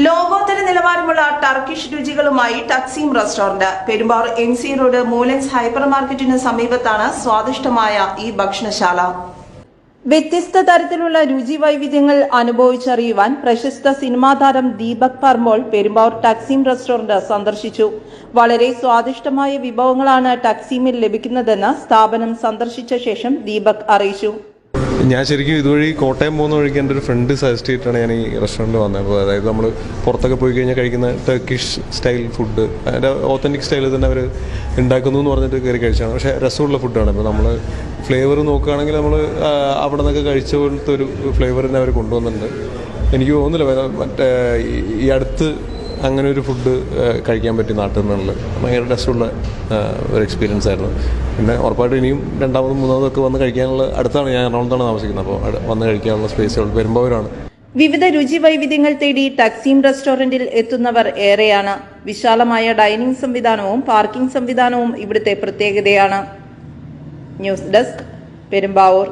ലോകോത്തര നിലവാരമുള്ള Turkish രുചികളുമായി Taksim restaurant. Perumbavoor N C road Moolans hyper മാർക്കറ്റിന് സമീപത്താണ് സ്വാദിഷ്ടമായ ഈ ഭക്ഷണശാല. വ്യത്യസ്ത തരത്തിലുള്ള രുചി വൈവിധ്യങ്ങൾ അനുഭവിച്ചറിയുവാൻ പ്രശസ്ത സിനിമാ താരം ദീപക് പർമോൾ പെരുമ്പാവൂർ ടക്സീം റെസ്റ്റോറന്റ് സന്ദർശിച്ചു. വളരെ സ്വാദിഷ്ടമായ വിഭവങ്ങളാണ് ടക്സീമിൽ ലഭിക്കുന്നതെന്ന് സ്ഥാപനം സന്ദർശിച്ച ശേഷം ദീപക് അറിയിച്ചു. ഞാൻ ശരിക്കും ഇതുവഴി കോട്ടയം പോകുന്ന വഴിക്ക് എന്റെ ഒരു ഫ്രണ്ട് സജസ്റ്റ് ചെയ്തിട്ടാണ് ഞാൻ ഈ റെസ്റ്റോറന്റ് വന്നത്. അപ്പോൾ അതായത് നമ്മൾ പുറത്തൊക്കെ പോയി കഴിഞ്ഞാൽ കഴിക്കുന്ന ടർക്കിഷ് സ്റ്റൈൽ ഫുഡ് അതിന്റെ ഓത്തന്റിക് സ്റ്റൈലിൽ തന്നെ അവർ ഉണ്ടാക്കുന്നു എന്ന് പറഞ്ഞിട്ട് കയറി കഴിച്ചാണ് പക്ഷേ രസമുള്ള ഫുഡാണ് ഇപ്പോൾ നമ്മൾ ഫ്ലേവർ നോക്കുകയാണെങ്കിൽ നമ്മൾ അവിടെ നിന്നൊക്കെ കഴിച്ച പോലത്തെ ഒരു ഫ്ലേവർ തന്നെ അവർ കൊണ്ടുവന്നിട്ടുണ്ട്. എനിക്ക് തോന്നുന്നില്ല മറ്റേ ഈ- ഈ അടുത്ത് അങ്ങനെ ഒരു ഫുഡ് കഴിക്കാൻ പറ്റി നാട്ടിൽ നിന്നുള്ള ഭയങ്കര ടെസ്റ്റുള്ള ഒരു എക്സ്പീരിയൻസ് ആയിരുന്നു. പിന്നെ ഉറപ്പായിട്ടും ഇനിയും രണ്ടാമതും മൂന്നാമതും ഒക്കെ വന്ന് കഴിക്കാനുള്ള അടുത്താണ് ഞാൻ എറണാകുളത്താണ് താമസിക്കുന്നത്. അപ്പോൾ വന്ന് കഴിക്കാനുള്ള സ്പേസുകൾ വരുമ്പോഴാണ്. വിവിധ രുചി വൈവിധ്യങ്ങൾ തേടി ടക്സീം റെസ്റ്റോറന്റിൽ എത്തുന്നവർ ഏറെയാണ്. വിശാലമായ ഡൈനിങ് സംവിധാനവും പാർക്കിംഗ് സംവിധാനവും ഇവിടുത്തെ പ്രത്യേകതയാണ്. News desk Perumbavoor.